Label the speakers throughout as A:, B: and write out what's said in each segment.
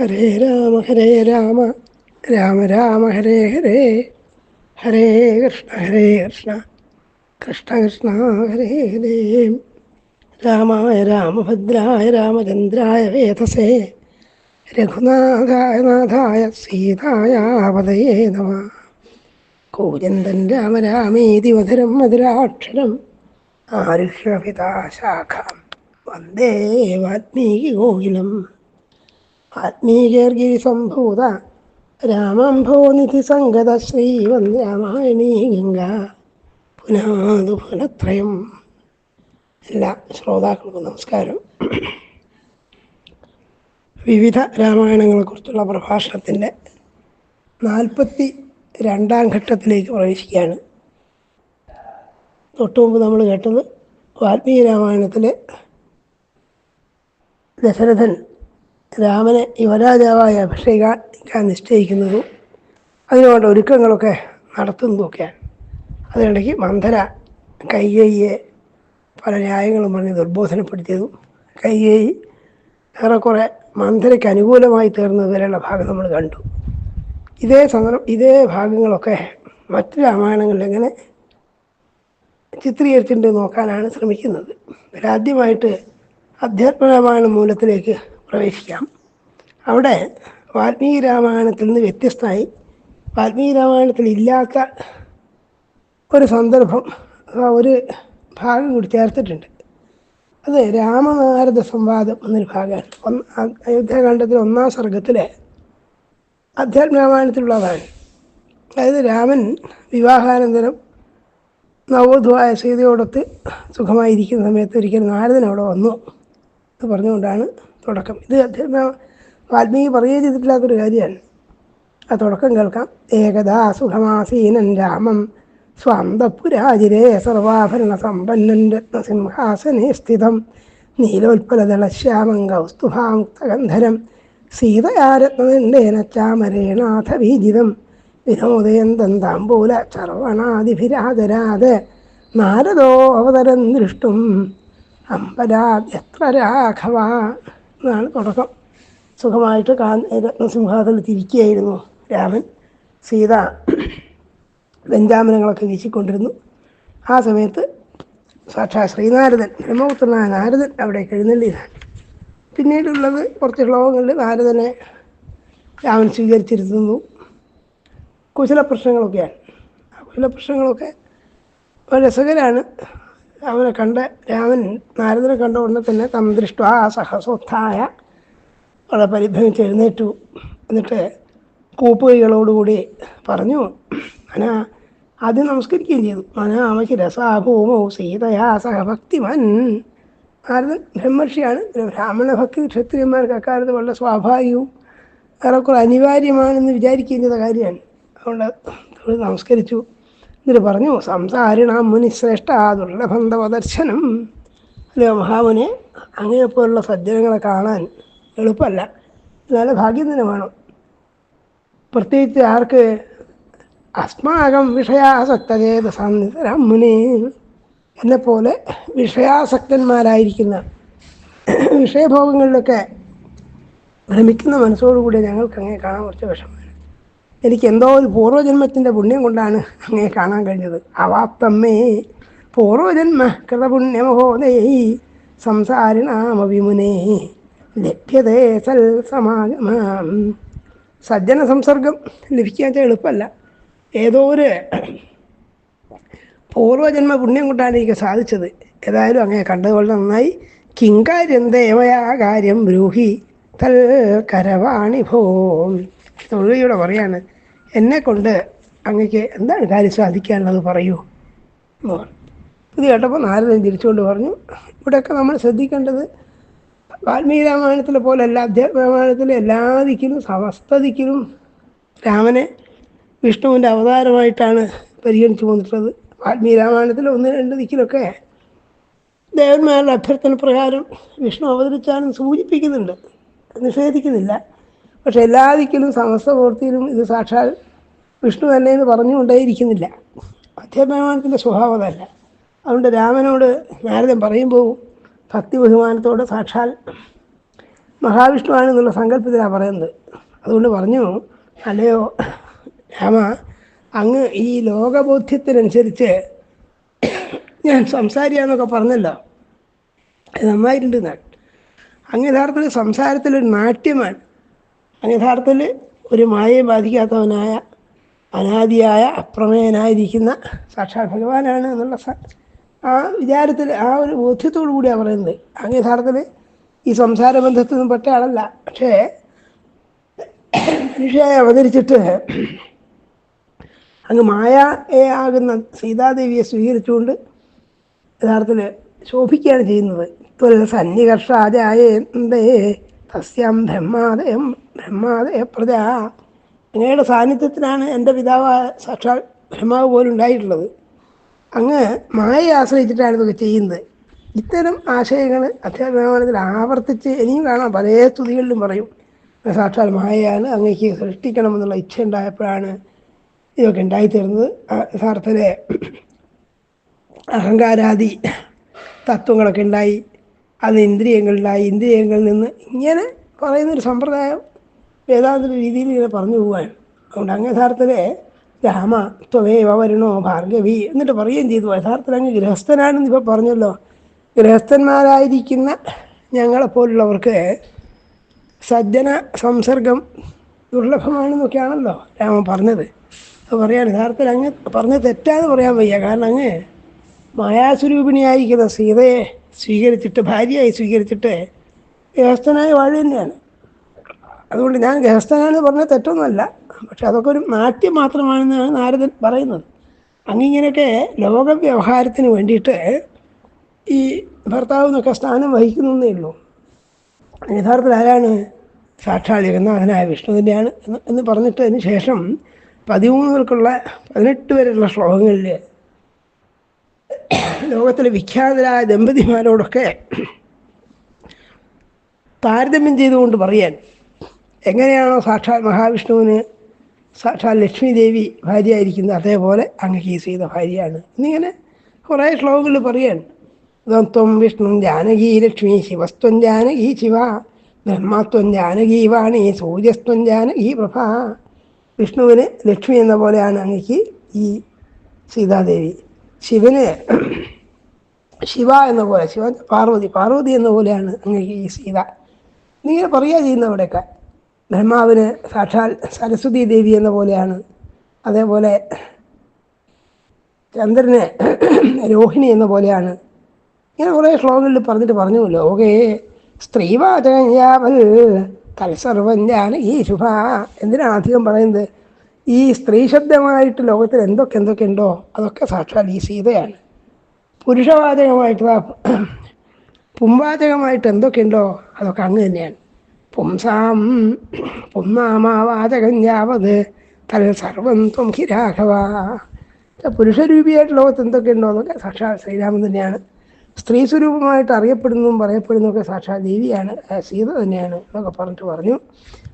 A: ഹരേ രാമ ഹരേ രാമ രാമ രാമ ഹരേ ഹരേ ഹരേ കൃഷ്ണ ഹരേ കൃഷ്ണ കൃഷ്ണ കൃഷ്ണ ഹരേ ഹരേ. രാമായ രാമഭദ്രായ രാമചന്ദ്രായ വേദസേ രഘുനാഥായ നാഥായ സീതായ പതയേ നമ. കൂജന്തൻ രാമ രാമേതി മധുരം മധുരാക്ഷരം ആരുഷ്യപിതാശാഖാം വന്ദേ വാൽമീകി കോകിലം ആത്മീകീർഗിരിസംഭൂത രാമം നിധി സംഗത ശ്രീവന്ദ്രാമായണീ ഗംഗ. പുനാതു എല്ലാ ശ്രോതാക്കൾക്കും നമസ്കാരം. വിവിധ രാമായണങ്ങളെക്കുറിച്ചുള്ള പ്രഭാഷണത്തിന്റെ നാൽപ്പത്തി രണ്ടാം ഘട്ടത്തിലേക്ക് പ്രവേശിക്കുകയാണ്. തൊട്ടുമുമ്പ് നമ്മൾ കേട്ടത് വാൽമീകി രാമായണത്തിലെ ദശരഥൻ രാമനെ യുവരാജാവായി അഭിഷേകിക്കാൻ നിശ്ചയിക്കുന്നതും. അതിനുവേണ്ട ഒരുക്കങ്ങളൊക്കെ നടത്തുന്നതൊക്കെയാണ്. അതിനിടയ്ക്ക് മന്ധര കൈകേയിയെ പല ന്യായങ്ങളും പറഞ്ഞ് ദുർബോധനപ്പെടുത്തിയതും കൈകേയി ഏറെക്കുറെ മന്ധരയ്ക്ക് അനുകൂലമായി തീർന്നതുവരെയുള്ള ഭാഗം നമ്മൾ കണ്ടു. ഇതേ സന്ദർഭം ഇതേ ഭാഗങ്ങളൊക്കെ മറ്റ് രാമായണങ്ങളിൽ എങ്ങനെ ചിത്രീകരിച്ചിട്ടുണ്ട് നോക്കാനാണ് ശ്രമിക്കുന്നത്. ആദ്യമായിട്ട് അധ്യാത്മരാമായണ മൂലത്തിലേക്ക് പ്രവേശിക്കാം. അവിടെ വാൽമീകി രാമായണത്തിൽ നിന്ന് വ്യത്യസ്തമായി വാൽമീകി രാമായണത്തിൽ ഇല്ലാത്ത ഒരു സന്ദർഭം ഒരു ഭാഗം കൂടി ചേർത്തിട്ടുണ്ട്. അത് രാമനാരദ സംവാദം എന്നൊരു ഭാഗമാണ്. ഒന്ന് അയോധ്യാകാന്ഡത്തിലെ ഒന്നാം സർഗത്തിലെ അധ്യാത്മരാമായണത്തിലുള്ളതാണ് അതായത് രാമൻ വിവാഹാനന്തരം നവോധുവായ സീതയോടൊത്ത് സുഖമായിരിക്കുന്ന സമയത്ത് ഒരിക്കൽ നാരദൻ അവിടെ വന്നു എന്ന് പറഞ്ഞുകൊണ്ടാണ് തുടക്കം. ഇത് വാൽമീകി പറയുകയും ചെയ്തിട്ടില്ലാത്തൊരു കാര്യമാണ്. ആ തുടക്കം കേൾക്കാം. ഏകദാ സുഖമാസീനൻ രാമം സ്വാന്തപുരാജിരേ സർവാഭരണ സമ്പന്നൻ രത്നസിംഹാസനെ സ്ഥിതം. നീലോത്പലദളശ്യാമം കൗസ്തുഭാമുക്തഗന്ധരം സീതയാരത്നദണ്ഡേന ചാമരേണാഥ വീജിതം വിനോദയന്തം താമ്പൂല ചർവണാദിഭിരാദരാത് നാരദോ അവതരം ദൃഷ്ടും. അമ്പരാദ്യത്ര രാഘവ. എന്നാണ് തുടക്കം. സുഖമായിട്ട് കാ രത്നസിംഹാസനത്തിൽ തിരിക്കുകയായിരുന്നു രാമൻ. സീത വെഞ്ചാമനങ്ങളൊക്കെ വീശിക്കൊണ്ടിരുന്നു. ആ സമയത്ത് സാക്ഷാ ശ്രീനാരദൻ ബ്രഹ്മപുത്രനായ നാരദൻ അവിടെ എഴുന്നള്ളിയതാണ് പിന്നീടുള്ളത് കുറച്ച് ശ്ലോകങ്ങളിൽ നാരദനെ രാമൻ സ്വീകരിച്ചിരുന്നു. കുശല പ്രശ്നങ്ങളൊക്കെയാണ് ആ കുശല പ്രശ്നങ്ങളൊക്കെ രസകരാണ്. രാമനെ കണ്ട് രാമൻ നാരദനെ കണ്ട ഉടനെ തന്നെ തം ദൃഷ്ട സഹസോത്ഥായ വളരെ പരിഭ്രമിച്ച് എഴുന്നേറ്റു. എന്നിട്ട് കൂപ്പുകൈകളോടുകൂടി പറഞ്ഞു അന ആദ്യം നമസ്കരിക്കുകയും ചെയ്തു. അനാമയ്ക്ക് രസാഭൂമോ സീതയാ സഹഭക്തിമൻ. നാരദൻ ബ്രഹ്മർഷിയാണ്. ബ്രാഹ്മണ ഭക്തി ക്ഷത്രിയന്മാർക്ക് അക്കാലത്ത് വളരെ സ്വാഭാവികവും ഏറെക്കുറെ അനിവാര്യമാണെന്ന് വിചാരിക്കുകയും ചെയ്ത കാര്യമാണ്. അതുകൊണ്ട് നമസ്കരിച്ചു. എന്നിട്ട് പറഞ്ഞു സംസാരിണ മുനിശ്രേഷ്ഠ ദുർലഭന്തവദർശനം അല്ലയോ മഹാമുനെ? അങ്ങനെപ്പോലുള്ള സജ്ജനങ്ങളെ കാണാൻ എളുപ്പമല്ല. നല്ല ഭാഗ്യം തന്നെ വേണം. പ്രത്യേകിച്ച് ആർക്ക്? അസ്മാകം വിഷയാസക്തേത് സന്നിധരം മുനി. എന്നെപ്പോലെ വിഷയാസക്തന്മാരായിരിക്കുന്ന വിഷയഭോഗങ്ങളിലൊക്കെ ഭ്രമിക്കുന്ന മനസ്സോടുകൂടി ഞങ്ങൾക്ക് അങ്ങനെ കാണാൻ കുറച്ച് വിഷമമാണ് എനിക്ക് എന്തോ ഒരു പൂർവജന്മത്തിന്റെ പുണ്യം കൊണ്ടാണ് അങ്ങനെ കാണാൻ കഴിഞ്ഞത്. അവാപ്തമ്മേ പൂർവജന്മ കൃതപുണ്യമഹോദേ സംസാരിണാമവിമുനേ ലഭ്യതേ സൽ സമാഗമം സജ്ജന സംസർഗം ലഭിക്കാൻ എളുപ്പമല്ല. ഏതോ ഒരു പൂർവജന്മ പുണ്യം കൊണ്ടാണ് എനിക്ക് സാധിച്ചത്. ഏതായാലും അങ്ങനെ കണ്ടതുകൊണ്ട് നന്നായി. കിങ്കാര്യം ദേവയാ കാര്യം ബ്രൂഹി തൽ കരവാണി ഭോം തൊഴിലൂടെ പറയാണ് എന്നെ കൊണ്ട് അങ്ങക്ക് എന്താണ് കാര്യം സാധിക്കാനുള്ളത് പറയൂ? ഇത് കേട്ടപ്പോൾ നാരദൻ തിരിച്ചുകൊണ്ട് പറഞ്ഞു ഇവിടെയൊക്കെ നമ്മൾ ശ്രദ്ധിക്കേണ്ടത് വാൽമീകി രാമായണത്തിലെ പോലെ എല്ലാ അധ്യാത്മരാമായണത്തിലെ എല്ലാ ദിക്കിലും സമസ്ത ദിക്കിലും രാമനെ വിഷ്ണുവിന്റെ അവതാരമായിട്ടാണ് പരിഗണിച്ചു പോന്നിട്ടുള്ളത് വാൽമീകി രാമായണത്തിൽ ഒന്ന് രണ്ട് ദിക്കിലൊക്കെ ദേവന്മാരുടെ അഭ്യർത്ഥന പ്രകാരം വിഷ്ണു അവതരിച്ചാലും സൂചിപ്പിക്കുന്നുണ്ട്. നിഷേധിക്കുന്നില്ല. പക്ഷെ എല്ലാ ദിക്കിലും സമസ്ത പ്രവൃത്തിയിലും ഇത് സാക്ഷാൽ വിഷ്ണു തന്നെ എന്ന് പറഞ്ഞുകൊണ്ടേയിരിക്കുന്നില്ല അധ്യാത്മത്തിന്റെ സ്വഭാവം അതുകൊണ്ട് രാമനോട് നാരദൻ പറയുമ്പോൾ ഭക്തി ബഹുമാനത്തോടെ സാക്ഷാൽ മഹാവിഷ്ണുവാണെന്നുള്ള സങ്കല്പത്തിലാണ് പറയുന്നത്. അതുകൊണ്ട് പറഞ്ഞു അല്ലയോ രാമ അങ്ങ് ഈ ലോകബോധ്യത്തിനനുസരിച്ച് ഞാൻ സംസാരിയാന്നൊക്കെ പറഞ്ഞല്ലോ. നന്നായിട്ടുണ്ട്. ഞാൻ അങ്ങ് യഥാർത്ഥത്തിൽ സംസാരത്തിലൊരു നാട്യമാണ്. യഥാർത്ഥത്തിൽ ഒരു മായയെ ബാധിക്കാത്തവനായ അനാദിയായ അപ്രമേയനായിരിക്കുന്ന സാക്ഷാൽ ഭഗവാനാണ് എന്നുള്ള ആ വിചാരത്തിൽ ആ ഒരു ബോധ്യത്തോടു കൂടിയാണ് പറയുന്നത്. അങ്ങ് യഥാർത്ഥത്തിൽ ഈ സംസാര ബന്ധത്തിൽ നിന്നും പെട്ട ആളല്ല. പക്ഷേ മനുഷ്യയെ അവതരിച്ചിട്ട് അങ്ങ് മായയെ ആകുന്ന സീതാദേവിയെ സ്വീകരിച്ചുകൊണ്ട് യഥാർത്ഥത്തിൽ ശോഭിക്കുകയാണ് ചെയ്യുന്നത്. ത്വൽ സന്നികർഷാജായന്തേ തസ്യാം ബ്രഹ്മാദയം ബ്രഹ്മാദയ പ്രജ അങ്ങയുടെ സാന്നിധ്യത്തിനാണ് എന്റെ പിതാവ് സാക്ഷാൽ ബ്രഹ്മാവ് പോലും ഉണ്ടായിട്ടുള്ളത്. അങ്ങ് മായയെ ആശ്രയിച്ചിട്ടാണ് ഇതൊക്കെ ചെയ്യുന്നത്. ഇത്തരം ആശയങ്ങൾ അധ്യാപനത്തിൽ ആവർത്തിച്ച് ഇനിയും കാണാം. പല സ്തുതികളിലും പറയും. സാക്ഷാൽ മായയാണ് അങ്ങേക്ക് സൃഷ്ടിക്കണമെന്നുള്ള ഇച്ഛ ഉണ്ടായപ്പോഴാണ് ഇതൊക്കെ ഉണ്ടായിത്തീർന്നത്. യഥാർത്ഥത്തിലെ അഹങ്കാരാദി തത്വങ്ങളൊക്കെ ഉണ്ടായി. അത് ഇന്ദ്രിയങ്ങളുണ്ടായി ഇന്ദ്രിയങ്ങളിൽ നിന്ന് ഇങ്ങനെ പറയുന്നൊരു സമ്പ്രദായം വേദാന്ത രീതിയിൽ ഇങ്ങനെ പറഞ്ഞു പോവുകയാണ്. അതുകൊണ്ട് അങ്ങ് യഥാർത്ഥത്തിലെ രാമ ത്വമേവ വരുണോ ഭാർഗവി എന്നിട്ട് പറയുകയും ചെയ്തു. യഥാർത്ഥത്തിൽ അങ്ങ് ഗൃഹസ്ഥനാണെന്ന് ഇപ്പോൾ പറഞ്ഞല്ലോ. ഗൃഹസ്ഥന്മാരായിരിക്കുന്ന ഞങ്ങളെപ്പോലുള്ളവർക്ക് സജ്ജന സംസർഗം ദുർലഭമാണെന്നൊക്കെയാണല്ലോ രാമൻ പറഞ്ഞത്. അത് പറയാൻ യഥാർത്ഥത്തിൽ അങ്ങ് പറഞ്ഞത് തെറ്റാന്ന് പറയാൻ വയ്യ. കാരണം അങ്ങ് മായാസ്വരൂപിണിയായിരിക്കുന്ന സീതയെ സ്വീകരിച്ചിട്ട് ഭാര്യയായി സ്വീകരിച്ചിട്ട് ഗൃഹസ്ഥനായ വാഴ തന്നെയാണ് അതുകൊണ്ട് ഞാൻ ഗൃഹസ്ഥനാണെന്ന് പറഞ്ഞാൽ തെറ്റൊന്നുമല്ല. പക്ഷെ അതൊക്കെ ഒരു നാട്യം മാത്രമാണെന്നാണ് നാരദൻ പറയുന്നത്. അങ്ങിങ്ങനെയൊക്കെ ലോക വ്യവഹാരത്തിന് വേണ്ടിയിട്ട് ഈ ഭർത്താവ് എന്നൊക്കെ സ്ഥാനം വഹിക്കുന്നേ ഉള്ളൂ. യഥാർത്ഥത്തിൽ ആരാണ്? സാക്ഷാൽ ജഗന്നാഥനായ വിഷ്ണു തന്നെയാണ് എന്ന് എന്ന് പറഞ്ഞിട്ട് അതിന് ശേഷം പതിമൂന്നുകൾക്കുള്ള പതിനെട്ട് വരെയുള്ള ശ്ലോകങ്ങളിൽ ലോകത്തിലെ വിഖ്യാതരായ ദമ്പതിമാരോടൊക്കെ താരതമ്യം ചെയ്തുകൊണ്ട് പറയാൻ എങ്ങനെയാണോ സാക്ഷാൽ മഹാവിഷ്ണുവിന് സാക്ഷാൽ ലക്ഷ്മി ദേവി ഭാര്യയായിരിക്കുന്നത് അതേപോലെ അങ്ങ് ഈ ചെയ്ത ഭാര്യയാണ്. എന്നിങ്ങനെ കുറേ ശ്ലോകങ്ങളിൽ പറയാൻ ത്വം വിഷ്ണു ജാനകി ലക്ഷ്മി ശിവസ്ത്വം ജാനകി ശിവ ബ്രഹ്മത്വം ജാനകി വാണി സൂര്യസ്ത്വം ജാനകി പ്രഭ. വിഷ്ണുവിന് ലക്ഷ്മി എന്ന പോലെയാണ് അങ്ങക്ക് ഈ സീതാദേവി. ശിവന് ശിവ എന്ന പോലെ ശിവ പാർവതി പാർവതി എന്ന പോലെയാണ് അങ്ങനെ ഈ സീത. നീ പറയുക ചെയ്യുന്ന അവിടെയൊക്കെ. ബ്രഹ്മാവിന് സാക്ഷാൽ സരസ്വതി ദേവി എന്ന പോലെയാണ്. അതേപോലെ ചന്ദ്രന് രോഹിണി എന്ന പോലെയാണ്. ഇങ്ങനെ കുറേ ശ്ലോകങ്ങളിൽ പറഞ്ഞിട്ട് പറഞ്ഞു ലോകേ സ്ത്രീവാചകഞ്ഞാവൽ തൽസർവം ഈ ശുഭ എന്തിനാണ് അധികം പറയുന്നത്? ഈ സ്ത്രീ ശബ്ദമായിട്ട് ലോകത്തിൽ എന്തൊക്കെ എന്തൊക്കെ ഉണ്ടോ അതൊക്കെ സാക്ഷാൽ ഈ സീതയാണ്. പുരുഷവാചകമായിട്ട് പുംവാചകമായിട്ട് എന്തൊക്കെ ഉണ്ടോ അതൊക്കെ അങ്ങ് തന്നെയാണ്. പുംസാം പുംനാമാവാചകം യാവത് തൽ സർവം ത്വം ഹിരാഘവ പുരുഷരൂപിയായിട്ട് ലോകത്ത് എന്തൊക്കെ ഉണ്ടോ എന്നൊക്കെ സാക്ഷാൽ ശ്രീരാമൻ തന്നെയാണ്. സ്ത്രീ സ്വരൂപമായിട്ട് അറിയപ്പെടുന്നതും പറയപ്പെടുന്നതൊക്കെ സാക്ഷാൽ ദേവിയാണ്. സീത തന്നെയാണ് എന്നൊക്കെ പറഞ്ഞിട്ട് പറഞ്ഞു.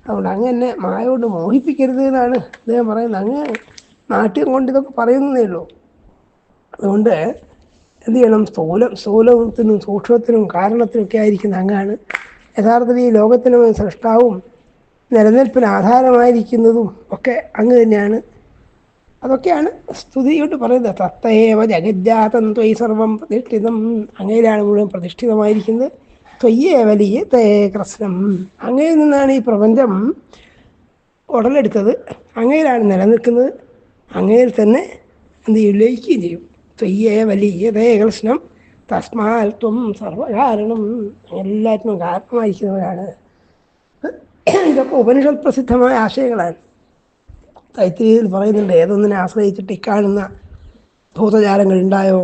A: അതുകൊണ്ട് അങ്ങ് എന്നെ മായ മോഹിപ്പിക്കരുത് എന്നാണ് അദ്ദേഹം പറയുന്നത്. അങ്ങ് നാട്യം കൊണ്ട് ഇതൊക്കെ പറയുന്നതേ ഉള്ളൂ. അതുകൊണ്ട് എന്ത് ചെയ്യണം? സ്ഥൂലം സ്ഥൂലത്തിനും സൂക്ഷ്മത്തിനും കാരണത്തിനൊക്കെ ആയിരിക്കുന്ന അങ്ങാണ്. യഥാർത്ഥത്തിൽ ഈ ലോകത്തിനും സൃഷ്ടാവും നിലനിൽപ്പിന് ആധാരമായിരിക്കുന്നതും ഒക്കെ അങ്ങ് തന്നെയാണ്. അതൊക്കെയാണ് സ്തുതി കൊണ്ട് പറയുന്നത്. തത്തയേവ ജഗജ്ജാതം ത്വയ് സർവം പ്രതിഷ്ഠിതം. അങ്ങയിലാണ് മുഴുവൻ പ്രതിഷ്ഠിതമായിരിക്കുന്നത്. ത്വയ്യേ വലിയ തേ കൃഷ്ണം. അങ്ങയിൽ നിന്നാണ് ഈ പ്രപഞ്ചം ഉടലെടുത്തത്. അങ്ങയിലാണ് നിലനിൽക്കുന്നത്. അങ്ങയിൽ തന്നെ എന്ത് ചെയ്യും? ലയിക്കുകയും ചെയ്യും. ത്വയ്യേ വലിയ തേ കൃഷ്ണം. തസ്മാൽ ത്വം സർവകാരണം. എല്ലാറ്റിനും കാരണമായിരിക്കുന്നവരാണ്. ഇതൊക്കെ ഉപനിഷത് പ്രസിദ്ധമായ ആശയങ്ങളാണ്. തൈത്തിരിയിൽ പറയുന്നുണ്ട് ഏതൊന്നിനെ ആശ്രയിച്ചിട്ട് ഇക്കാണുന്ന ഭൂതജാലങ്ങൾ ഉണ്ടായോ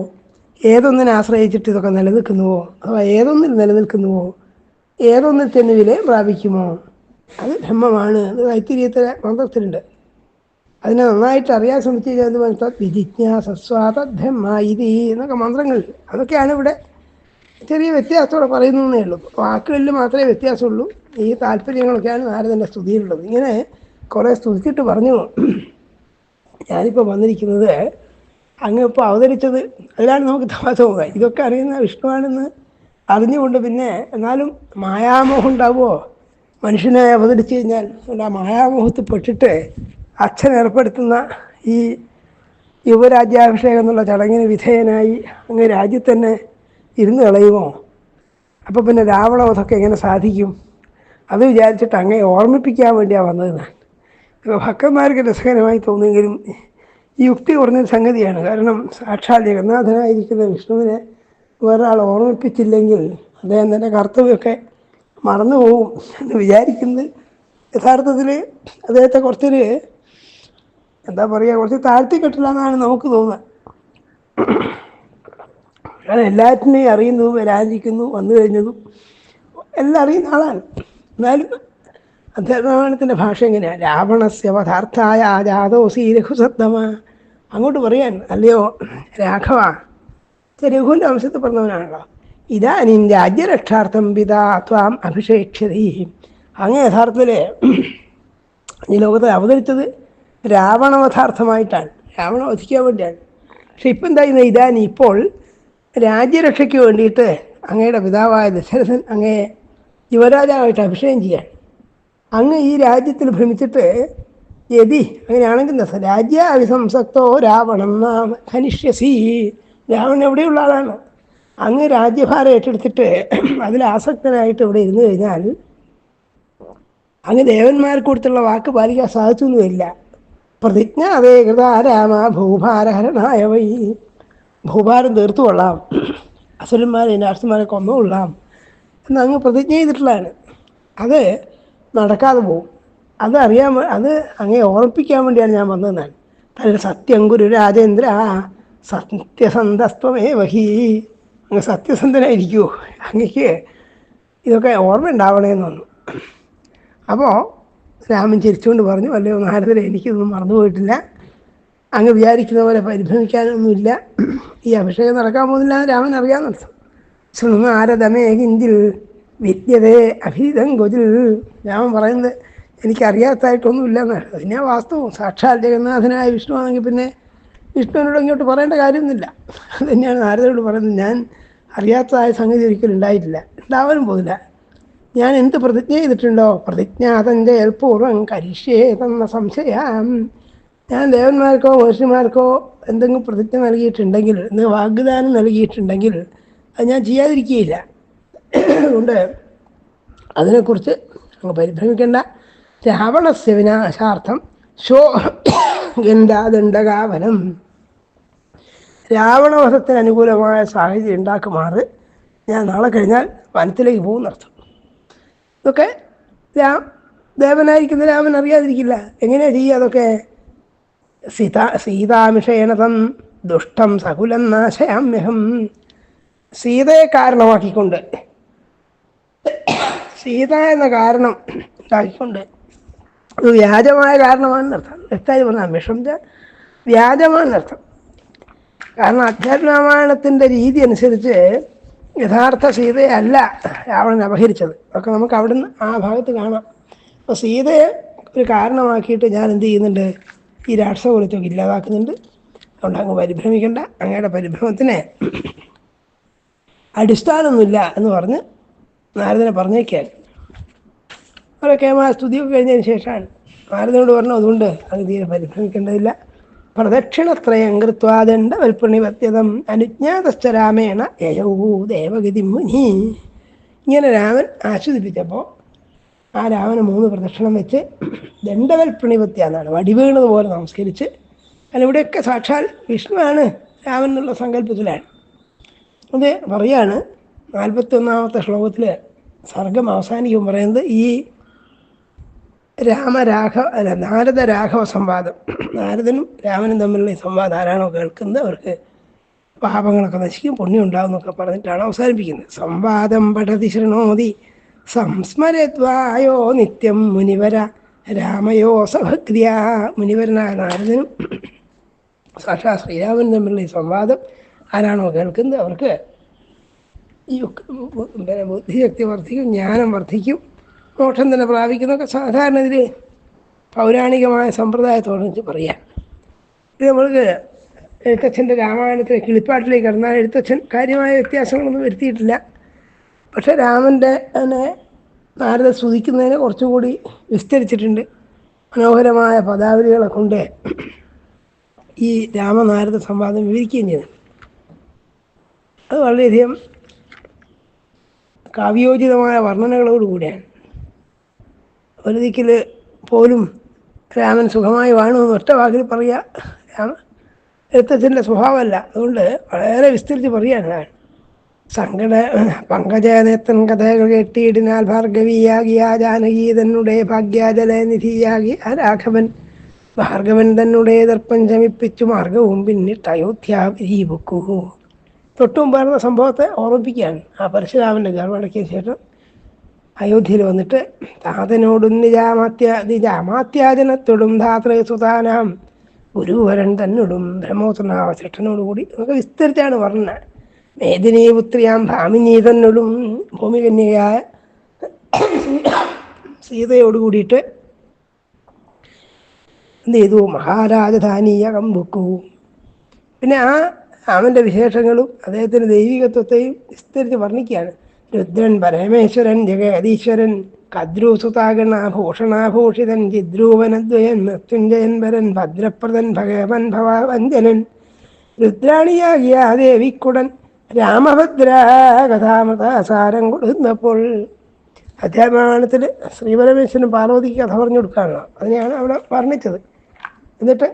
A: ഏതൊന്നിനെ ആശ്രയിച്ചിട്ട് ഇതൊക്കെ നിലനിൽക്കുന്നുവോ? അഥവാ ഏതൊന്നിൽ നിലനിൽക്കുന്നുവോ? ഏതൊന്നിൽ തന്നെ വിലയം പ്രാപിക്കുമോ? അത് ബ്രഹ്മമാണ്. അത് തൈത്തിരിയത്തിലെ മന്ത്രത്തിലുണ്ട്. അതിനെ നന്നായിട്ട് അറിയാൻ ശ്രമിച്ചു കഴിഞ്ഞാൽ വിജിജ്ഞാസസ്വാത ബ്രഹ്മ ഇതി എന്നൊക്കെ മന്ത്രങ്ങൾ. അതൊക്കെയാണ് ഇവിടെ ചെറിയ വ്യത്യാസത്തോടെ പറയുന്നതേ ഉള്ളൂ. വാക്കുകളിൽ മാത്രമേ വ്യത്യാസമുള്ളൂ. ഈ താല്പര്യങ്ങളൊക്കെയാണ് നാരദന്റെ സ്തുതിയിലുള്ളത്. ഇങ്ങനെ കുറേ സ്തുതിച്ചിട്ട് പറഞ്ഞു. ഞാനിപ്പോൾ വന്നിരിക്കുന്നത് അങ്ങ് ഇപ്പോൾ അവതരിച്ചത് അതിലാണ് നമുക്ക് തമാശ ഇതൊക്കെ അറിയുന്ന വിഷ്ണുവാണെന്ന് അറിഞ്ഞുകൊണ്ട് പിന്നെ എന്നാലും മായാമോഹം ഉണ്ടാവുമോ? മനുഷ്യനെ അവതരിച്ചു കഴിഞ്ഞാൽ ആ മായാമോഹത്തിൽ പെട്ടിട്ട് അച്ഛൻ ഏർപ്പെടുത്തുന്ന ഈ യുവരാജ്യാഭിഷേകം എന്നുള്ള ചടങ്ങിന് വിധേയനായി അങ്ങ് രാജ്യത്ത് തന്നെ ഇരുന്ന് കളയുമോ? അപ്പോൾ പിന്നെ രാവണവധമൊക്കെ എങ്ങനെ സാധിക്കും? അത് വിചാരിച്ചിട്ട് അങ്ങേ ഓർമ്മിപ്പിക്കാൻ വേണ്ടിയാണ് വന്നത് ഭക്തന്മാർക്ക് രസകരമായി തോന്നുമെങ്കിലും ഈ യുക്തി കുറഞ്ഞൊരു സംഗതിയാണ്. കാരണം സാക്ഷാൽ ജഗന്നാഥനായിരിക്കുന്ന വിഷ്ണുവിനെ വേറൊരാൾ ഓർമ്മിപ്പിച്ചില്ലെങ്കിൽ അദ്ദേഹം തന്നെ കർത്തവ്യമൊക്കെ മറന്നു പോകും എന്ന് വിചാരിക്കുന്നത് യഥാർത്ഥത്തിൽ അദ്ദേഹത്തെ കുറച്ചൊരു എന്താ പറയുക കുറച്ച് താഴ്ത്തി കെട്ടില്ല എന്നാണ് നമുക്ക് തോന്നുന്നത് കാരണം എല്ലാറ്റിനെയും അറിയുന്നതും രാജിക്കുന്നു വന്നു കഴിഞ്ഞതും എല്ലാം അറിയുന്ന ആളാണ്. എന്നാലും അധ്യാത്മരാമായണത്തിന്റെ ഭാഷ എങ്ങനെയാണ് രാവണസ്യ പദാർത്ഥായ ജാതോസി രഘുസത്തമ അങ്ങോട്ട് പറയാൻ അല്ലയോ രാഘവ രഘുവിന്റെ വംശത്തിൽ പറഞ്ഞവനാണല്ലോ. ഇതാനും രാജ്യരക്ഷാർത്ഥം പിതാ ത്വാം അങ്ങ് യഥാർത്ഥത്തിൽ ഈ ലോകത്ത് അവതരിച്ചത് രാവണവധാർത്ഥമായിട്ടാണ് രാവണ വധിക്കാൻ വേണ്ടിയാണ്. പക്ഷെ ഇപ്പം എന്താ ചെയ്യുന്നത് ഇതാൻ ഇപ്പോൾ രാജ്യരക്ഷയ്ക്ക് വേണ്ടിയിട്ട് അങ്ങയുടെ പിതാവായ ദശരഥൻ അങ്ങയെ യുവരാജാവായിട്ട് അഭിഷേകം ചെയ്യാൻ അങ്ങ് ഈ രാജ്യത്തിൽ ഭ്രമിച്ചിട്ട് യതി അങ്ങനെയാണെങ്കിൽ രാജ്യാഭിസംസക്തോ രാവണം നാം ഹനിഷ്യസി. രാവണൻ എവിടെയുള്ള ആളാണ്? അങ്ങ് രാജ്യഭാരം ഏറ്റെടുത്തിട്ട് അതിൽ ആസക്തനായിട്ട് ഇവിടെ ഇരുന്ന് കഴിഞ്ഞാൽ അങ്ങ് ദേവന്മാർക്ക് കൊടുത്തുള്ള വാക്ക് പാലിക്കാൻ സാധിച്ചൊന്നുമില്ല പ്രതിജ്ഞ അതേ കൃത രാമ ഭൂഭാരഹരനായ വൈ. ഭൂഭാരം തീർത്തു കൊള്ളാം. അസുരന്മാരെ നാഷ്ടന്മാരെ കൊന്നുകൊള്ളാം എന്ന് അങ്ങ് പ്രതിജ്ഞ ചെയ്തിട്ടുള്ളതാണ്. അത് നടക്കാതെ പോകും അത് അറിയാൻ അത് അങ്ങനെ ഓർമ്മിപ്പിക്കാൻ വേണ്ടിയാണ് ഞാൻ വന്നത് ഞാൻ തന്റെ സത്യം ഗുരു രാജേന്ദ്ര സത്യസന്ധസ്ത്വമേ വഹി. അങ്ങ് സത്യസന്ധനായിരിക്കുമോ അങ്ങക്ക് ഇതൊക്കെ ഓർമ്മ ഉണ്ടാവണേന്ന് വന്നു. അപ്പോൾ രാമൻ ചിരിച്ചുകൊണ്ട് പറഞ്ഞു അല്ലയോ നാരദരെ എനിക്കിതൊന്നും മറന്നുപോയിട്ടില്ല അങ്ങ് വിചാരിക്കുന്ന പോലെ പരിഭ്രമിക്കാനൊന്നുമില്ല. ഈ അഭിഷേകം നടക്കാൻ പോകുന്നില്ല രാമൻ അറിയാമെന്നർത്ഥം ശൃണു നാരദമേ കിഞ്ചിൽ വിദ്യതേ അഭീതം കൊതിൽ. ഞാൻ പറയുന്നത് എനിക്കറിയാത്തതായിട്ടൊന്നുമില്ല എന്നാണ് ഞാൻ വാസ്തവം. സാക്ഷാൽ ജഗന്നാഥനായ വിഷ്ണു ആണെങ്കിൽ പിന്നെ വിഷ്ണുവിനോട് ഇങ്ങോട്ട് പറയേണ്ട കാര്യമൊന്നുമില്ല. അത് തന്നെയാണ് നാരദയോട് പറയുന്നത്. ഞാൻ അറിയാത്തതായ സംഗതി ഒരിക്കലും ഉണ്ടായിട്ടില്ല. ഉണ്ടാവാനും പോകില്ല. ഞാൻ എന്ത് പ്രതിജ്ഞ ചെയ്തിട്ടുണ്ടോ? പ്രതിജ്ഞാതന്റെ പൂർവം കരിഷ്യേ തന്ന സംശയം. ഞാൻ ദേവന്മാർക്കോ മഹർഷിമാർക്കോ എന്തെങ്കിലും പ്രതിജ്ഞ നൽകിയിട്ടുണ്ടെങ്കിൽ എന്തെങ്കിലും വാഗ്ദാനം നൽകിയിട്ടുണ്ടെങ്കിൽ അത് ഞാൻ ചെയ്യാതിരിക്കുകയില്ല. അതുകൊണ്ട് അതിനെക്കുറിച്ച് അങ്ങ് പരിഭ്രമിക്കേണ്ട. രാവണസ്യ വിനാശാർത്ഥം ശോ ഗന്ധാദണ്ഡകാവനം രാവണവധത്തിന് അനുകൂലമായ സാഹചര്യം ഉണ്ടാക്കുമാറ് ഞാൻ നാളെ കഴിഞ്ഞാൽ വനത്തിലേക്ക് പോകുന്നർത്ഥം. ഇതൊക്കെ രാം ദേവനായിരിക്കുന്ന രാമൻ അറിയാതിരിക്കില്ല. എങ്ങനെയാണ് ചെയ്യുക അതൊക്കെ? സീതാ സീതാമിഷേണതം ദുഷ്ടം സകുലം നാശയാമ്യഹം. സീതയെ കാരണമാക്കിക്കൊണ്ട് സീത എന്ന കാരണം ഉണ്ടാക്കിക്കൊണ്ട് അത് വ്യാജമായ കാരണമാണെന്നർത്ഥം വ്യക്തമായി പറഞ്ഞാൽ വിഷം വ്യാജമാണെന്നർത്ഥം കാരണം അധ്യാത്മരാമായണത്തിന്റെ രീതി അനുസരിച്ച് യഥാർത്ഥ സീതയല്ല രാവണൻ അപഹരിച്ചത്. ഒക്കെ നമുക്ക് അവിടുന്ന് ആ ഭാഗത്ത് കാണാം. അപ്പോൾ സീതയെ ഒരു കാരണമാക്കിയിട്ട് ഞാൻ എന്ത് ചെയ്യുന്നുണ്ട്? ഈ രാഷ്ട്രകുലത്തൊക്കെ ഇല്ലാതാക്കുന്നുണ്ട്. അതുകൊണ്ട് അങ്ങ് പരിഭ്രമിക്കേണ്ട. അങ്ങയുടെ പരിഭ്രമത്തിന് അടിസ്ഥാനമൊന്നുമില്ല എന്ന് പറഞ്ഞ് നാരദനെ പറഞ്ഞേക്കാൻ. അവരൊക്കെ ആ സ്തുതിയൊക്കെ കഴിഞ്ഞതിന് ശേഷമാണ്. നാരദനോട് പറഞ്ഞു അതുകൊണ്ട് അത് തീരെ പരിഭ്രമിക്കേണ്ടതില്ല. പ്രദക്ഷിണത്രയം കൃത്വാദണ്ഡ വൽപ്രണിപത്യതം അനുജ്ഞാതസ്ഥ രാമേണ യയൗ ദേവഗതി മുനി. ഇങ്ങനെ രാമൻ ആസ്വദിപ്പിച്ചപ്പോൾ ആ രാമന് മൂന്ന് പ്രദക്ഷിണം വെച്ച് ദണ്ഡവൽപ്രണിപത്യ എന്നാണ് വടിവീണത് പോലെ നമസ്കരിച്ച്. അല്ല ഇവിടെയൊക്കെ സാക്ഷാൽ വിഷ്ണുവാണ് രാമൻ എന്നുള്ള സങ്കല്പത്തിലാണ്. അത് പറയാണ് നാൽപ്പത്തി ഒന്നാമത്തെ ശ്ലോകത്തിൽ സർഗം അവസാനിക്കും പറയുന്നത് ഈ രാമരാഘവ അല്ല നാരദ രാഘവ സംവാദം. നാരദനും രാമനും തമ്മിലുള്ള ഈ സംവാദം ആരാണോ കേൾക്കുന്നത് അവർക്ക് പാപങ്ങളൊക്കെ നശിക്കും പുണ്യം ഉണ്ടാവും എന്നൊക്കെ പറഞ്ഞിട്ടാണ് അവസാനിപ്പിക്കുന്നത്. സംവാദം പഠതി ശൃണോതി സംസ്മരത്വായോ നിത്യം മുനിവര രാമയോ സഭക്രിയ മുനിവരനായ നാരദനും സാക്ഷാ ശ്രീരാമനും തമ്മിലുള്ള ഈ സംവാദം ആരാണോ കേൾക്കുന്നത് അവർക്ക് പിന്നെ ബുദ്ധിശക്തി വർദ്ധിക്കും ജ്ഞാനം വർദ്ധിക്കും മോക്ഷം തന്നെ പ്രാപിക്കുന്നൊക്കെ സാധാരണ ഇതിൽ പൗരാണികമായ സമ്പ്രദായത്തോടെ പറയാം. ഇത് നമ്മൾക്ക് എഴുത്തച്ഛന്റെ രാമായണത്തിലെ കിളിപ്പാട്ടിലേക്ക് കടന്നാൽ എഴുത്തച്ഛൻ കാര്യമായ വ്യത്യാസങ്ങളൊന്നും വരുത്തിയിട്ടില്ല. പക്ഷേ രാമന്റെ തന്നെ നാരദ സ്തുതിക്കുന്നതിനെ കുറച്ചുകൂടി വിസ്തരിച്ചിട്ടുണ്ട്. മനോഹരമായ പദാവലികളെ കൊണ്ട് ഈ രാമനാരദ സംവാദം വിവരിക്കുകയും ചെയ്തു. അത് വളരെയധികം കാവ്യോചിതമായ വർണനകളോടുകൂടിയാണ് ഒരു ദിക്കിൽ പോലും രാമൻ സുഖമായി വാണമെന്ന് ഒറ്റ വാക്കിൽ പറയുക രാമ എഴുത്തച്ഛന്റെ സ്വഭാവമല്ല. അതുകൊണ്ട് വളരെ വിസ്തരിച്ച് പറയാനാണ്. സങ്കട പങ്കജനേത്തൻ കഥകൾ കെട്ടിയിടിനാൽ ഭാർഗവിയാകിയ ജാനകി ഭാഗ്യാജലനിധിയാകി ആ രാഘവൻ. ഭാർഗവൻ തന്നെ ദർപ്പം ശമിപ്പിച്ചു മാർഗവും പിന്നിട്ട് അയോധ്യാപുക്കൂ തൊട്ടു മുമ്പായിരുന്ന സംഭവത്തെ ഓർമ്മിപ്പിക്കുകയാണ്. ആ പരശുരാമന്റെ ഗർഭടക്കിയ ശേഷം അയോധ്യയിൽ വന്നിട്ട് താതനോടും നിജാമാത്യ നിജാമാത്യാജനത്തോടും ധാത്രേ സുതാനാം ഗുരുവരൻ തന്നോടും ബ്രഹ്മോത്തനാവശേഷനോടുകൂടി നമുക്ക് വിസ്തരിച്ചാണ് പറഞ്ഞത്. മേദിനി പുത്രിയാം ഭാമിനി തന്നോടും ഭൂമികന്യയായ സീതയോട് കൂടിയിട്ട് എന്ത് ചെയ്തു? മഹാരാജധാനീയ കമ്പുക്കു പിന്നെ ആ അവന്റെ വിശേഷങ്ങളും അദ്ദേഹത്തിന്റെ ദൈവികത്വത്തെയും വിസ്തരിച്ച് വർണിക്കുകയാണ്. രുദ്രൻ പരമേശ്വരൻ ജഗതീശ്വരൻ കദ്രൂസുതാകണാഭൂഷണാഭൂഷിതൻ ചിദ്രൂപനദ്വയൻ മൃത്യുഞ്ജയൻ വരൻ ഭദ്രപ്രദൻ ഭഗവൻ ഭവാവഞ്ജനൻ രുദ്രാണിയാകിയ ദേവിക്കുടൻ രാമഭദ്ര കഥാമൃതാസാരം കൊടുക്കുന്നപ്പോൾ അധ്യാപനത്തിൽ ശ്രീപരമേശ്വരൻ പാർവതിക്ക് കഥ പറഞ്ഞു കൊടുക്കുകയാണ് അതിനെയാണ് അവിടെ വർണിച്ചത്. എന്നിട്ട്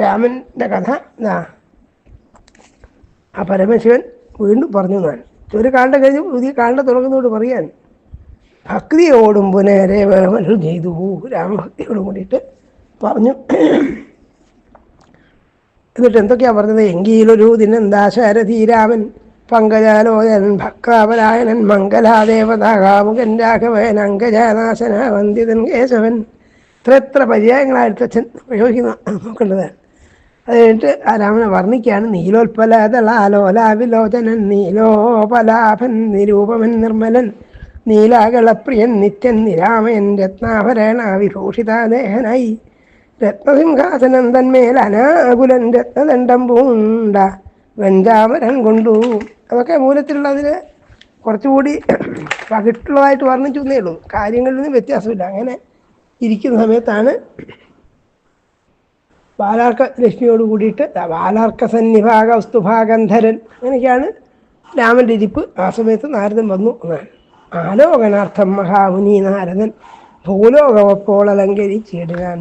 A: രാമന്റെ കഥ ആ പരമശിവൻ വീണ്ടും പറഞ്ഞു ഞാൻ ഒരു കാണ്ട കഴിഞ്ഞ് പുതിയ കാണ്ട തുടങ്ങുന്നതോട് പറയാൻ ഭക്തിയോടും പുനേരെ വേമലും ചെയ്തു. രാമഭക്തിയോടും കൂടിയിട്ട് പറഞ്ഞു. എന്നിട്ട് എന്തൊക്കെയാണ് പറഞ്ഞത്? എങ്കിലൊരു ദിനെന്താശാരഥി രാമൻ പങ്കജാലോചൻ ഭക്താപരായണൻ മംഗലാദേവതാകാമുകൻ രാഘവൻ അങ്കജാനാശന വന്ദിതൻ കേശവൻ ഇത്ര എത്ര പര്യായങ്ങളായിട്ട് അച്ഛൻ പ്രയോഗിക്കുന്ന നോക്കേണ്ടതാണ്. അത് ആ രാമനെ വർണിക്കുകയാണ്. നീലോത്പലതളാലോലാവിലോചനൻ നീലോപലാഭൻ നിരൂപമൻ നിർമ്മലൻ നീലാകളപ്രിയൻ നിത്യൻ നിരാമയൻ രത്നാഭരണ വിഭൂഷിതാദേഹനായി രത്നസിംഹാസനം തന്മേൽ അനാകുലൻ രത്നദണ്ഡം പൂണ്ട വെഞ്ചാമരൻ കൊണ്ടു. അതൊക്കെ മൂലത്തിലുള്ളതിൽ കുറച്ചുകൂടി പകിട്ടുള്ളതായിട്ട് വർണിച്ചു എന്നേ ഉള്ളൂ. കാര്യങ്ങളിൽ നിന്ന് വ്യത്യാസമില്ല. അങ്ങനെ ഇരിക്കുന്ന സമയത്താണ് ബാലാർക്ക ലക്ഷ്മിയോട് കൂടിയിട്ട് ബാലാർക്ക സന്നിഭാഗ വസ്തുഭാഗന്ധരൻ അങ്ങനെയൊക്കെയാണ് രാമന്റെ ഇരിപ്പ്. ആ സമയത്ത് നാരദൻ വന്നു. എന്നാണ്. ആലോകനാർത്ഥം മഹാമുനി നാരദൻ ഭൂലോകമപ്പോൾ അലങ്കരിച്ചിടാൻ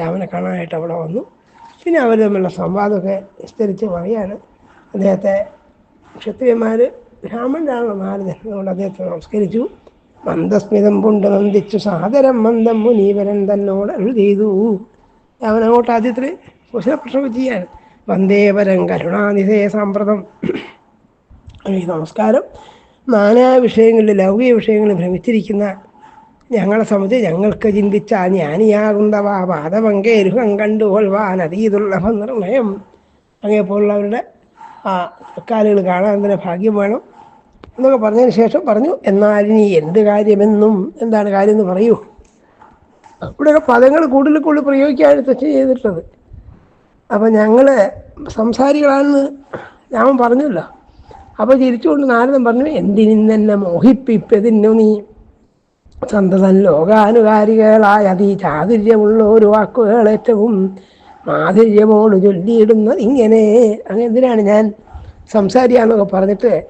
A: രാമനെ കാണാനായിട്ട് അവിടെ വന്നു. പിന്നെ അവർ തമ്മിലുള്ള സംവാദമൊക്കെ വിസ്തരിച്ച് പറയാണ് അദ്ദേഹത്തെ ക്ഷത്രിയന്മാർ ബ്രാഹ്മണനാണ് നാരദൻ അതുകൊണ്ട് അദ്ദേഹത്തെ നമസ്കരിച്ചു. മന്ദസ്മിതം പുണ്ട് നന്ദിച്ചു സാദരം മന്ദം മുനീവരൻ തന്നോട് ചെയ്തു. അവൻ അങ്ങോട്ട് ആദ്യത്തിൽ കുശലപ്രശ്നമൊക്കെ ചെയ്യാണ്. വന്ദേവരം കരുണാനിധേ സാമ്പ്രതം. ഈ നമസ്കാരം. നാനാ വിഷയങ്ങളിൽ ലൗകിക വിഷയങ്ങളിൽ ഭ്രമിച്ചിരിക്കുന്ന ഞങ്ങളെ സംബന്ധിച്ച് ഞങ്ങൾക്ക് ചിന്തിച്ച ജ്ഞാനിയാകുന്നവാ പാദമങ്കേരുഹം കണ്ടുകൊള്ളുവാൻ അതീതുള്ള നിർണയം. അങ്ങനെപ്പോലുള്ളവരുടെ ആ കാലുകൾ കാണാൻ തന്നെ ഭാഗ്യം വേണം എന്നൊക്കെ പറഞ്ഞതിന് ശേഷം പറഞ്ഞു എന്നാലിനി എന്ത് കാര്യമെന്നും എന്താണ് കാര്യം എന്ന് പറയൂ. ഇവിടെയൊക്കെ പദങ്ങൾ കൂടുതൽ കൂടുതൽ പ്രയോഗിക്കുകയാണ് തെറ്റ് ചെയ്തിട്ടുള്ളത്. അപ്പം ഞങ്ങൾ സംസാരികളാണെന്ന് ഞാൻ പറഞ്ഞല്ലോ. അപ്പോൾ ചിരിച്ചുകൊണ്ട് നാരദൻ പറഞ്ഞു എന്തിനെന്നെ മോഹിപ്പിപ്പതിന്നു നീ? സന്തതൻ ലോകാനുകാരികളായ അതീ ചാതുര്യമുള്ള ഒരു വാക്കുകൾ ഏറ്റവും മാധുര്യമോട് ചൊല്ലിയിടുന്നത് ഇങ്ങനെ. അങ്ങനെ എന്തിനാണ് ഞാൻ സംസാരിക്കാന്നൊക്കെ പറഞ്ഞിട്ട്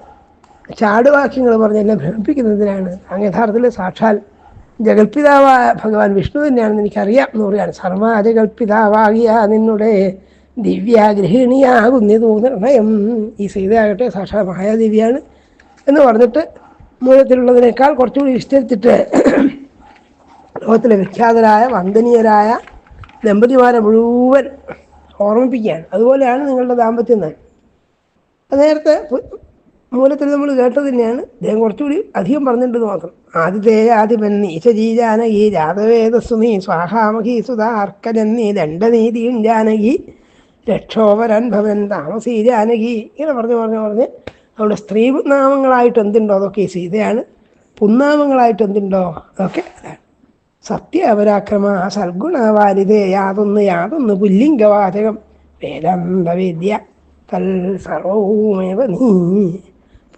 A: ചാടുവാക്യങ്ങൾ പറഞ്ഞ് എന്നെ ഭ്രമിപ്പിക്കുന്നതിനാണ്. അങ്ങ് യഥാർത്ഥത്തിൽ സാക്ഷാൽ ജഗൽപിതാവായ ഭഗവാൻ വിഷ്ണു തന്നെയാണെന്ന് എനിക്കറിയാം എന്ന് പറയുകയാണ് സർവാജഗൽപിതാവാകിയ നിന്നുടെ ദിവ്യാഗ്രഹിണിയാകുന്നതു നിർണയം. ഈ സീതയാകട്ടെ സാക്ഷാ മഹാദേവിയാണ് എന്ന് പറഞ്ഞിട്ട് മൂലത്തിലുള്ളതിനേക്കാൾ കുറച്ചുകൂടി വിസ്തരിച്ചിട്ട് ലോകത്തിലെ വിഖ്യാതരായ വന്ദനീയരായ ദമ്പതിമാരെ മുഴുവൻ ഓർമ്മിപ്പിക്കുകയാണ്. അതുപോലെയാണ് നിങ്ങളുടെ ദാമ്പത്യം തന്നെ. നേരത്തെ മൂലത്തിൽ നമ്മൾ കേട്ടത് തന്നെയാണ്. അദ്ദേഹം കുറച്ചുകൂടി അധികം പറഞ്ഞിട്ടുണ്ട് മാത്രം. ആദിതേ ആദിപൻ നീശജീ ജാനകി ജാതവേദസ്സുമീ സ്വാഹാമഹി സുധാർക്കനീ ദണ്ഡനീതിയും ജാനകി രക്ഷോപരൻ ഭവൻ താമസീ ജാനകി ഇങ്ങനെ പറഞ്ഞു പറഞ്ഞു പറഞ്ഞ് അവിടെ സ്ത്രീ നാമങ്ങളായിട്ട് എന്തുണ്ടോ അതൊക്കെ ഈ സീതയാണ്. പുന്നാമങ്ങളായിട്ട് എന്തുണ്ടോ അതൊക്കെ അതാണ്. സത്യ അപരാക്രമ സൽഗുണവാരിതേ യാതൊന്ന് യാതൊന്ന് പുല്ലിംഗവാചകം വേദാന്തവേദ്യ തൽ സർവവുമേവ നീ.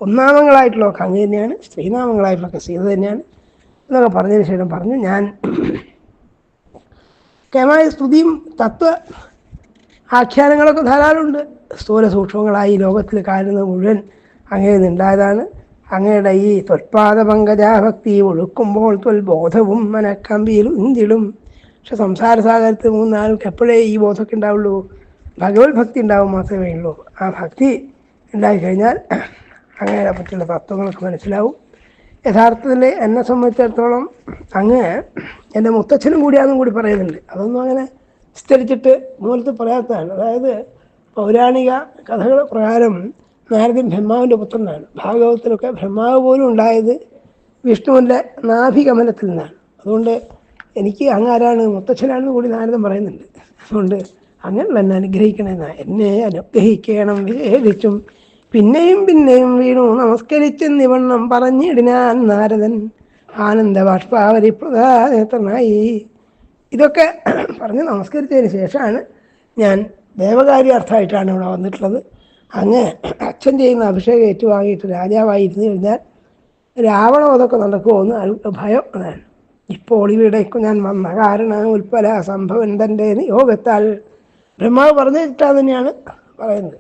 A: പൊന്നാമങ്ങളായിട്ടുള്ളതൊക്കെ അങ്ങ് തന്നെയാണ് സ്ത്രീനാമങ്ങളായിട്ടുള്ളതൊക്കെ സീത തന്നെയാണ്. എന്നൊക്കെ പറഞ്ഞതിന് ശേഷം പറഞ്ഞു ഞാൻ കേമായ സ്തുതിയും തത്വ ആഖ്യാനങ്ങളൊക്കെ ധാരാളമുണ്ട്. സ്ഥൂല സൂക്ഷ്മങ്ങളായി ലോകത്തിൽ കാണുന്ന മുഴുവൻ അങ്ങനെ നിന്നുണ്ടായതാണ്. അങ്ങയുടെ ഈ ത്വൽപാദ പങ്കജാഭക്തി ഒഴുക്കുമ്പോൾ ത്വൽബോധവും മനക്കമ്പിയിലും ഉന്തിടും. പക്ഷെ സംസാര സാഗരത്തിൽ മൂന്നാൾക്ക് എപ്പോഴേ ഈ ബോധമൊക്കെ ഉണ്ടാവുള്ളൂ? ഭഗവത് ഭക്തി ഉണ്ടാവും മാത്രമേ ഉള്ളൂ. ആ ഭക്തി ഉണ്ടായിക്കഴിഞ്ഞാൽ അങ്ങയുടെ പറ്റിയുള്ള തത്വങ്ങളൊക്കെ മനസ്സിലാവും. യഥാർത്ഥത്തിൽ എന്നെ സംബന്ധിച്ചിടത്തോളം അങ്ങ് എന്റെ മുത്തച്ഛനും കൂടിയാണെന്നും കൂടി പറയുന്നുണ്ട്. അതൊന്നും അങ്ങനെ വിസ്തരിച്ചിട്ട് മൂലത്ത് പറയാത്തതാണ്. അതായത് പൗരാണിക കഥകൾ പ്രകാരം നാരദൻ ബ്രഹ്മാവിന്റെ പുത്രനാണ്. ഭാഗവതത്തിലൊക്കെ ബ്രഹ്മാവ് പോലും ഉണ്ടായത് വിഷ്ണുവിന്റെ നാഭികമലത്തിൽ നിന്നാണ്. അതുകൊണ്ട് എനിക്ക് അങ്ങാരാണ് മുത്തച്ഛനാണെന്ന് കൂടി നാരദൻ പറയുന്നുണ്ട്. അതുകൊണ്ട് അങ്ങനെ എന്നെ അനുഗ്രഹിക്കണമെന്നാണ് എന്നെ അനുഗ്രഹിക്കണം വിവേചിച്ചും പിന്നെയും പിന്നെയും വീണു. നമസ്കരിച്ചെന്നിവണ്ണം പറഞ്ഞിടിനാൻ നാരദൻ ആനന്ദ ബാഷ്പാവരി പ്രധാനേത്രനായി ഇതൊക്കെ പറഞ്ഞ് നമസ്കരിച്ചതിന് ശേഷമാണ് ഞാൻ ദേവകാര്യാർത്ഥമായിട്ടാണ് ഇവിടെ വന്നിട്ടുള്ളത്. അങ്ങ് അച്ഛൻ ചെയ്യുന്ന അഭിഷേകം ഏറ്റുവാങ്ങിയിട്ട് രാജാവായി ഇരുന്ന് കഴിഞ്ഞാൽ രാവണവധമൊക്കെ നടക്കുമോ എന്ന് അയാൾക്ക് ഭയം അതാണ്. ഇപ്പോൾ ഇവിടേക്ക് ഞാൻ വന്ന കാരണം ഉൽപ്പല സംഭവം തന്റെ യോഗത്താൽ ബ്രഹ്മാവ് പറഞ്ഞിട്ടാ തന്നെയാണ് പറയുന്നത്.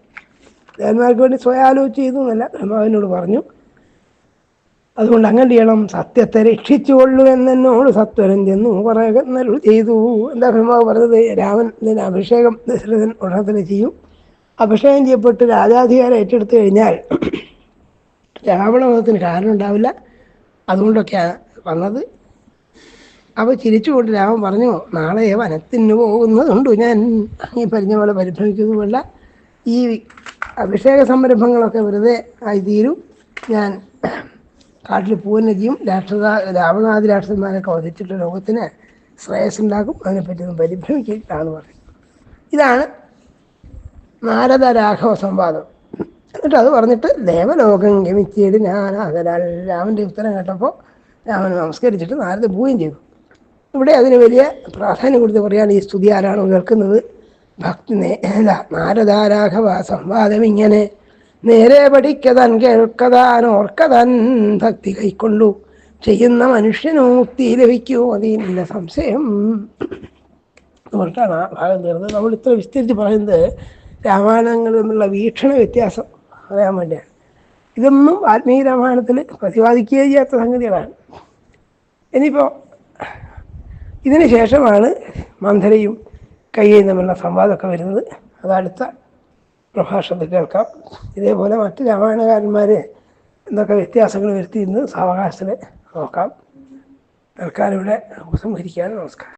A: ദേവന്മാർക്ക് വേണ്ടി സ്വയം ആലോചിച്ച് ചെയ്തു എന്നല്ല. ബ്രഹ്മാവിനോട് പറഞ്ഞു അതുകൊണ്ട് അങ്ങനെ ചെയ്യണം. സത്യത്തെ രക്ഷിച്ചുകൊള്ളു എന്നോട് സത്വരം ചെന്നു പറയുന്നൊരു ചെയ്തു. എന്താ ബ്രഹ്മാവ് പറഞ്ഞത്? രാമൻ അഭിഷേകം ദശരഥൻ ഉടനെ ചെയ്യും. അഭിഷേകം ചെയ്യപ്പെട്ട് രാജാധികാരം ഏറ്റെടുത്തു കഴിഞ്ഞാൽ രാവണവധത്തിന് കാരണം ഉണ്ടാവില്ല. അതുകൊണ്ടൊക്കെയാണ് വന്നത്. അവ ചിരിച്ചുകൊണ്ട് രാമൻ പറഞ്ഞു നാളെ വനത്തിന് പോകുന്നതുണ്ട് ഞാൻ. ഈ പറഞ്ഞ പോലെ പരിഭ്രമിക്കുന്നതുമല്ല. ഈ അഭിഷേക സംരംഭങ്ങളൊക്കെ വെറുതെ ആയി തീരും. ഞാൻ കാട്ടിൽ പൂവന്നെ ചെയ്യും. രാക്ഷസ രാവണാദി രാക്ഷസന്മാരൊക്കെ വധിച്ചിട്ട് ലോകത്തിന് ശ്രേയസ് ഉണ്ടാക്കും. അതിനെപ്പറ്റി ഒന്നും പരിഭ്രമിക്കുകയാണ് പറയുന്നത് ഇതാണ് നാരദ രാഘവ സംവാദം. എന്നിട്ട് അത് പറഞ്ഞിട്ട് ദേവലോകം ഗമിച്ചിട്ട് ഞാൻ രാമന്റെ ഉത്തരം കേട്ടപ്പോൾ രാമൻ നമസ്കരിച്ചിട്ട് നാരദ പോവുകയും ചെയ്തു. ഇവിടെ അതിന് വലിയ പ്രാധാന്യം കൊടുത്ത് പറയാൻ ഈ സ്തുതി ആരാണ് കേൾക്കുന്നത്? ഭക്തി നേല നാരദാരാഘവ സംവാദം ഇങ്ങനെ നേരെ പഠിക്കതൻ കേൾക്കതാൻ ഓർക്കതൻ ഭക്തി കൈക്കൊണ്ടു. ചെയ്യുന്ന മനുഷ്യനു മുക്തി ലഭിക്കൂ അതില്ല സംശയം. ആ ഭാഗം തീർന്നത്. നമ്മൾ ഇത്ര വിസ്തരിച്ച് പറയുന്നത് രാമായണങ്ങൾ തമ്മിലുള്ള വീക്ഷണ വ്യത്യാസം. അറിയാൻ വേണ്ടിയാണ്. ഇതൊന്നും ആത്മീയ രാമായണത്തിൽ പ്രതിപാദിക്കുകയേ ചെയ്യാത്ത സംഗതികളാണ്. ഇനിയിപ്പോൾ ഇതിന് ശേഷമാണ് മന്ധരയും കയ്യയും തമ്മിലുള്ള സംവാദമൊക്കെ വരുന്നത്. അത് അടുത്ത പ്രഭാഷണത്തിൽ കേൾക്കാം. ഇതേപോലെ മറ്റ് രാമായണകാരന്മാർ എന്തൊക്കെ വ്യത്യാസങ്ങൾ വരുത്തിയിരുന്നത് സാവകാശത്തിൽ നോക്കാം. തൽക്കാലം ഇവിടെ ഉപസംഹരിക്കാൻ നമസ്കാരം.